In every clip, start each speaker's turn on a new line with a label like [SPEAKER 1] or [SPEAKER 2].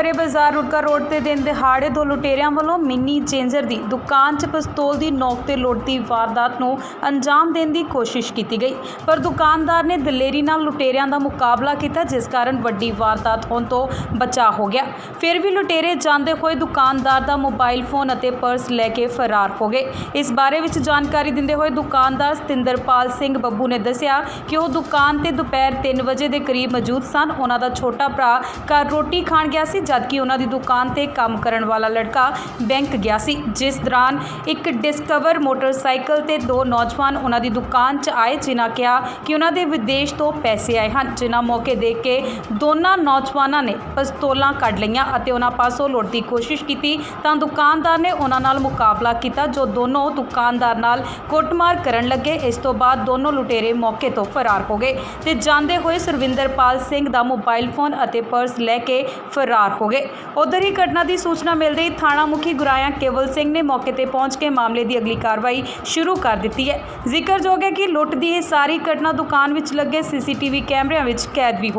[SPEAKER 1] ਭਰੇ ਬਾਜ਼ਾਰ ਰੁੜਕਾ ਰੋਡ ਤੇ ਦਿਨ ਦਿਹਾੜੇ ਦੋ ਲੁਟੇਰਿਆਂ ਵੱਲੋਂ ਮਿੰਨੀ ਚੇਂਜਰ ਦੀ ਦੁਕਾਨ 'ਚ ਪਿਸਤੌਲ ਦੀ ਨੋਕ ਤੇ ਲੁੱਟ ਵਾਰਦਾਤ ਨੂੰ ਅੰਜਾਮ ਦੇਣ ਦੀ ਕੋਸ਼ਿਸ਼ ਕੀਤੀ ਗਈ। ਪਰ ਦੁਕਾਨਦਾਰ ਨੇ ਦਲੇਰੀ ਨਾਲ ਲੁਟੇਰਿਆਂ ਦਾ ਮੁਕਾਬਲਾ ਕੀਤਾ, ਜਿਸ ਕਾਰਨ ਵੱਡੀ ਵਾਰਦਾਤ ਹੋਣ ਤੋਂ ਬਚਾ ਹੋ ਗਿਆ। ਫਿਰ ਵੀ ਲੁਟੇਰੇ ਜਾਂਦੇ ਹੋਏ ਦੁਕਾਨਦਾਰ ਦਾ ਮੋਬਾਈਲ ਫੋਨ ਅਤੇ ਪਰਸ ਲੈ ਕੇ ਫਰਾਰ ਹੋ ਗਏ। ਇਸ ਬਾਰੇ ਵਿੱਚ ਜਾਣਕਾਰੀ ਦਿੰਦੇ ਹੋਏ ਦੁਕਾਨਦਾਰ ਸਤਿੰਦਰਪਾਲ ਸਿੰਘ ਬੱਬੂ ਨੇ ਦੱਸਿਆ ਕਿ ਉਹ ਦੁਕਾਨ ਤੇ ਦੁਪਹਿਰ 3 ਵਜੇ ਦੇ ਕਰੀਬ ਮੌਜੂਦ ਸਨ। ਉਹਨਾਂ ਦਾ ਛੋਟਾ ਭਰਾ ਘਰ ਰੋਟੀ ਖਾਣ ਗਿਆ ਸੀ ਜਦਕਿ ਉਹਨਾਂ ਦੀ ਦੁਕਾਨ ਤੇ ਕੰਮ ਕਰਨ ਵਾਲਾ ਲੜਕਾ ਬੈਂਕ ਗਿਆ ਸੀ, ਜਿਸ ਦੌਰਾਨ ਇੱਕ ਡਿਸਕਵਰ ਮੋਟਰਸਾਈਕਲ ਤੇ ਦੋ ਨੌਜਵਾਨ ਉਹਨਾਂ ਦੀ ਦੁਕਾਨ 'ਚ ਆਏ, ਜਿਨ੍ਹਾਂ ਕਿਹਾ ਕਿ ਉਹਨਾਂ ਦੇ ਵਿਦੇਸ਼ ਤੋਂ ਪੈਸੇ ਆਏ ਹਨ, ਜਿਨ੍ਹਾਂ ਮੌਕੇ ਦੇਖ ਕੇ ਦੋਨਾਂ ਨੌਜਵਾਨਾਂ ਨੇ ਪਿਸਤੌਲਾਂ ਕੱਢ ਲਈਆਂ ਅਤੇ ਉਹਨਾਂ ਪਾਸੋਂ ਲੁੱਟ ਦੀ ਕੋਸ਼ਿਸ਼ ਕੀਤੀ। ਤਾਂ ਦੁਕਾਨਦਾਰ ਨੇ ਉਹਨਾਂ ਨਾਲ ਮੁਕਾਬਲਾ ਕੀਤਾ, ਜੋ ਦੋਨੋਂ ਦੁਕਾਨਦਾਰ ਨਾਲ ਕੁੱਟਮਾਰ ਕਰਨ ਲੱਗੇ। ਇਸ ਤੋਂ ਬਾਅਦ ਦੋਨੋਂ ਲੁਟੇਰੇ ਮੌਕੇ ਤੋਂ ਫਰਾਰ ਹੋ ਗਏ ਤੇ ਜਾਂਦੇ ਹੋਏ ਸੁਰਵਿੰਦਰਪਾਲ ਸਿੰਘ ਦਾ ਮੋਬਾਈਲ ਫੋਨ ਅਤੇ ਪਰਸ ਲੈ ਕੇ ਫਰਾਰ ਹੋ ਗਏ। ਉਧਰ ਹੀ ਘਟਨਾ ਦੀ ਸੂਚਨਾ ਮਿਲਦੇ ਹੀ ਥਾਣਾ ਮੁਖੀ ਗੁਰਾਇਆ ਕੇਵਲ ਸਿੰਘ ਨੇ ਮੌਕੇ ਤੇ ਪਹੁੰਚ ਕੇ ਮਾਮਲੇ ਦੀ ਅਗਲੀ ਕਾਰਵਾਈ ਸ਼ੁਰੂ ਕਰ ਦਿੱਤੀ ਹੈ। ਜ਼ਿਕਰਯੋਗ ਹੈ ਕਿ ਲੁੱਟ ਦੀ ਇਹ ਸਾਰੀ ਘਟਨਾ ਦੁਕਾਨ ਵਿੱਚ ਲੱਗੇ ਸੀਸੀਟੀਵੀ ਕੈਮਰਿਆਂ ਵਿੱਚ ਕੈਦ ਵੀ ਹੋ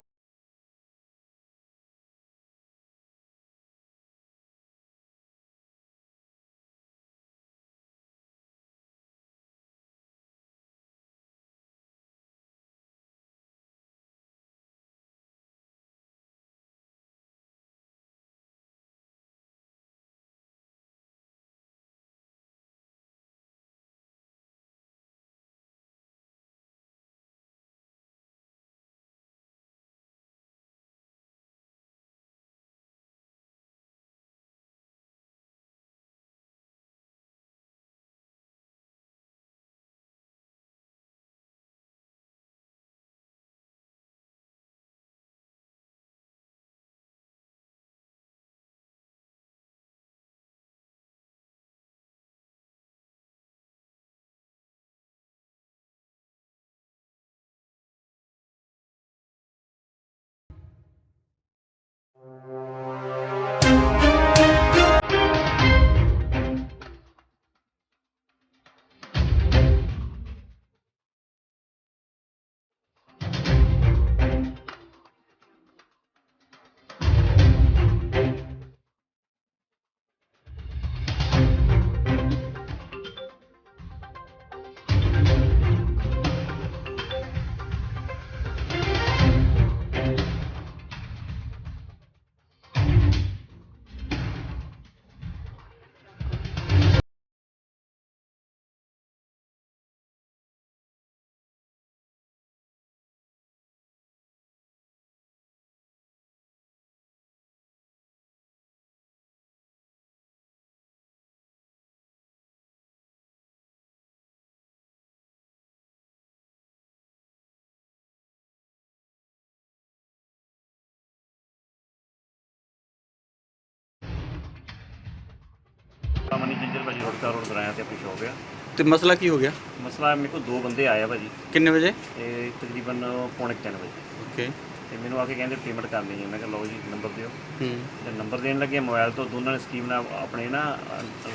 [SPEAKER 2] ਜਿੰਜਰ ਭਾਜੀ ਰੋਡ ਰੋਡ ਕਰਾਇਆ ਤੇ ਆਪਣੀ ਸ਼ੌਪ ਆ
[SPEAKER 3] ਤੇ ਮਸਲਾ ਕੀ ਹੋ ਗਿਆ?
[SPEAKER 2] ਮਸਲਾ ਮੇਰੇ ਕੋਲ ਦੋ ਬੰਦੇ ਆਏ ਆ ਭਾਜੀ।
[SPEAKER 3] ਕਿੰਨੇ ਵਜੇ?
[SPEAKER 2] ਤੇ ਤਕਰੀਬਨ ਪੌਣੇ 3 ਵਜੇ।
[SPEAKER 3] ਓਕੇ।
[SPEAKER 2] ਤੇ ਮੈਨੂੰ ਆ ਕੇ ਕਹਿੰਦੇ ਪੇਮੈਂਟ ਕਰਨੀ ਹੈ। ਮੈਂ ਕਿਹਾ ਲਓ ਜੀ ਨੰਬਰ ਦਿਓ।
[SPEAKER 3] ਹੂੰ।
[SPEAKER 2] ਤੇ ਨੰਬਰ ਦੇਣ ਲੱਗੇ ਮੋਬਾਈਲ ਤੋਂ ਦੋਨਾਂ ਨੇ ਸਕੀਮ ਨਾਲ ਆਪਣੇ ਨਾ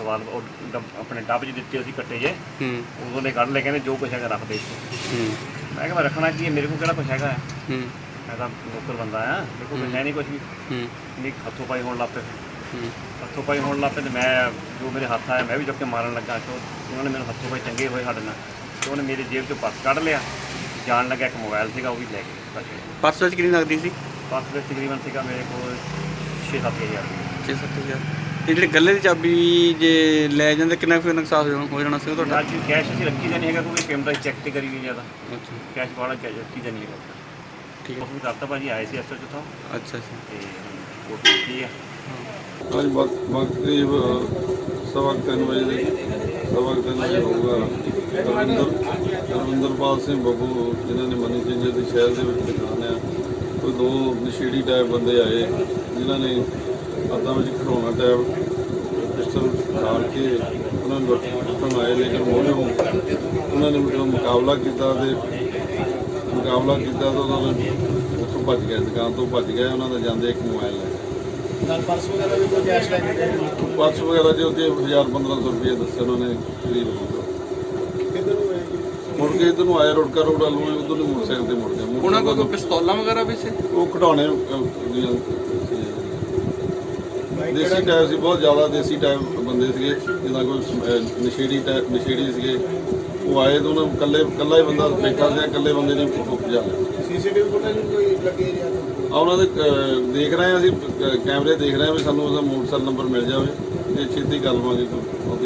[SPEAKER 2] ਰਵਾਲ ਆਪਣੇ ਡੱਬ 'ਚ ਦਿੱਤੇ ਅਸੀਂ ਕੱਟੇ ਜੇ
[SPEAKER 3] ਹੂੰ।
[SPEAKER 2] ਉਦੋਂ ਨੇ ਕੱਢ ਲੈ ਕਹਿੰਦੇ ਜੋ ਕੁਛ ਹੈਗਾ ਰੱਖ ਦੇ ਇੱਥੇ।
[SPEAKER 3] ਹੂੰ।
[SPEAKER 2] ਮੈਂ ਕਿਹਾ ਮੈਂ ਰੱਖਣਾ ਕੀ ਹੈ? ਮੇਰੇ ਕੋਲ ਕਿਹੜਾ ਕੁਛ ਹੈਗਾ ਹੈ?
[SPEAKER 3] ਹੂੰ।
[SPEAKER 2] ਮੈਂ ਤਾਂ ਨੌਕਰ ਬੰਦਾ ਆ ਮੇਰੇ ਕੋਲ ਕੁਛ ਹੈ। ਨਹੀਂ ਕੁਛ ਵੀ।
[SPEAKER 3] ਹੂੰ।
[SPEAKER 2] ਨਹੀਂ ਹੱਥੋਂ ਪਾਈ ਹੋਣ ਲੱਗ ਪਏ। ਹੱਥੋਂ ਪਾਈ ਹੋਣ ਲੱਗ ਪਏ ਤੇ ਮੈਂ ਜੋ ਮੇਰੇ ਹੱਥ ਆਇਆ ਮੈਂ ਵੀ ਚੁੱਕ ਕੇ ਮਾਰਨ ਲੱਗਾ ਤੇ ਉਹਨਾਂ ਨੇ ਮੈਨੂੰ ਹੱਥੋਂ ਪਾਈ ਚੰਗੇ ਹੋਏ ਸਾਡੇ ਨਾਲ। ਤੇ ਉਹਨੇ ਮੇਰੀ ਜੇਬ ਚੋਂ ਪਰਸ ਕੱਢ ਲਿਆ। ਜਾਣ ਲੱਗਾ ਇੱਕ ਮੋਬਾਈਲ ਸੀਗਾ ਉਹ ਵੀ ਲੈ ਗਏ
[SPEAKER 3] ਪਰਸ ਵਿੱਚ ਕਿੰਨੀ ਨਗਦੀ ਸੀ?
[SPEAKER 2] ਪਰਸ ਵਿੱਚ ਤਕਰੀਬਨ ਸੀਗਾ ਮੇਰੇ ਕੋਲ 6-7000
[SPEAKER 3] 6-7000 ਤੇ ਜਿਹੜੇ ਗੱਲੇ ਦੀ ਚਾਬੀ ਜੇ ਲੈ ਜਾਂਦੇ ਕਿੰਨਾ ਕੁ ਨੁਕਸਾਨ ਹੋ ਜਾਣਾ- ਹੋ ਜਾਣਾ ਸੀ ਤੁਹਾਡਾ?
[SPEAKER 2] ਅੱਜ ਕੈਸ਼ ਅਸੀਂ ਰੱਖੀ ਦਾ ਨਹੀਂ ਹੈਗਾ ਕੋਈ ਪੇਮੈਂਟ ਅਸੀਂ ਚੈੱਕ ਤੇ ਕਰੀ ਗਈ ਜ਼ਿਆਦਾ
[SPEAKER 3] ਅੱਛਾ।
[SPEAKER 2] ਕੈਸ਼ ਵਾਲਾ ਕੈਸ਼ ਰੱਖੀ ਦਾ ਨਹੀਂ ਹੈਗਾ।
[SPEAKER 3] ਠੀਕ
[SPEAKER 2] ਉਸ ਨੂੰ ਕਰਤਾ ਭਾਜੀ ਆਏ ਸੀ ਅਸਲ ਚ ਤੋਂ
[SPEAKER 3] ਅੱਛਾ ਅੱਛਾ।
[SPEAKER 2] ਤੇ ਉਹ ਕੀਤੀ ਆ।
[SPEAKER 4] ਅੱਜ ਵਕਤ ਵਕਤ ਕਰੀਬ ਸਵਾ ਕੁ ਤਿੰਨ ਵਜੇ ਦੇ, ਸਵਾ ਕੁ ਤਿੰਨ ਵਜੇ ਹੋਊਗਾ। ਰਵਿੰਦਰ ਰਵਿੰਦਰਪਾਲ ਸਿੰਘ ਬੱਬੂ, ਜਿਨ੍ਹਾਂ ਨੇ ਮਨੀ ਚੇਂਜਰ ਦੇ ਸ਼ਹਿਰ ਦੇ ਵਿੱਚ ਦੁਕਾਨ ਆ ਕੋਈ ਦੋ ਨਸ਼ੇੜੀ ਟਾਈਪ ਬੰਦੇ ਆਏ, ਜਿਨ੍ਹਾਂ ਨੇ ਹੱਥਾਂ ਵਿੱਚ ਖਿਡੌਣਾ ਟਾਈਪ ਪਿਸਟਲ ਖਾਲ ਕੇ ਉਹਨਾਂ ਨੂੰ ਲੁੱਟਣ ਆਏ, ਲੇਕਿਨ ਮੋਹਰੇ ਉਹਨਾਂ ਨੇ ਜਦੋਂ ਮੁਕਾਬਲਾ ਕੀਤਾ ਤੇ ਮੁਕਾਬਲਾ ਕੀਤਾ ਤਾਂ ਉਹਨਾਂ ਨੇ ਉੱਥੋਂ ਭੱਜ ਗਏ, ਦੁਕਾਨ ਤੋਂ ਭੱਜ ਗਏ, ਉਹਨਾਂ ਦਾ ਜਾਂਦੇ ਇੱਕ ਮੋਬਾਈਲ ਲੈ
[SPEAKER 5] ਨਾਲ ਪਰਸ ਵਗੈਰਾ ਵੀ ਕੋਈ ਕੈਸ਼ ਲੈ ਕੇ ਗਏ
[SPEAKER 4] ਪਰਸ ਵਗੈਰਾ ਜੋ ਤੇ 1000 1500 ਰੁਪਏ ਦੱਸਿਆ ਉਹਨਾਂ ਨੇ ਕਰੀਬ
[SPEAKER 5] ਕਿੱਧਰ ਨੂੰ ਗਏ?
[SPEAKER 4] ਮੁੜ ਕੇ ਇਧਰ ਨੂੰ ਆਇਆ ਰੋਡਕਾ ਰੋਡ ਵੱਲ ਉਧਰ ਨੂੰ ਮੋਟਰਸਾਈਕਲ ਤੇ ਮੁੜ ਗਿਆ
[SPEAKER 3] ਉਹਨਾਂ ਕੋਲ ਕੋਈ ਪਿਸਤੌਲਾਂ ਵਗੈਰਾ ਵੀ ਸੀ
[SPEAKER 4] ਉਹ ਸੀ। ਦੇਸੀ ਟਾਈਪ ਸੀ ਬਹੁਤ ਜ਼ਿਆਦਾ ਦੇਸੀ ਟਾਈਪ ਬੰਦੇ ਸੀਗੇ ਜਿੱਦਾਂ ਕੋਈ ਅਹ ਨਸ਼ੇੜੀ ਟਾਈਪ ਨਸ਼ੇੜੀ ਸੀਗੇ। ਉਹ ਆਏ ਤਾਂ ਉਹਨਾਂ ਇਕੱਲੇ ਇਕੱਲਾ ਹੀ ਬੰਦਾ ਬੈਠਾ ਸੀ ਇਕੱਲੇ ਬੰਦੇ ਨੇ ਭਜਾ ਲਿਆ।
[SPEAKER 5] ਸੀਸੀਟੀਵੀ ਫੁਟੇਜ ਕੋਈ ਲੱਗੇ ਜਾਂ
[SPEAKER 4] ਆ? ਉਹਨਾਂ ਦੇ ਅਹ, ਦੇਖ ਰਹੇ ਹਾਂ ਅਸੀਂ ਅਹ, ਕੈਮਰੇ ਦੇਖ ਰਹੇ ਹਾਂ ਵੀ ਸਾਨੂੰ ਉਹਦਾ ਮੋਟਰਸਾਈਕਲ ਨੰਬਰ ਮਿਲ ਜਾਵੇ ਤੇ ਛੇਤੀ ਕਰ ਲਵਾਂਗੇ ਕੋਈ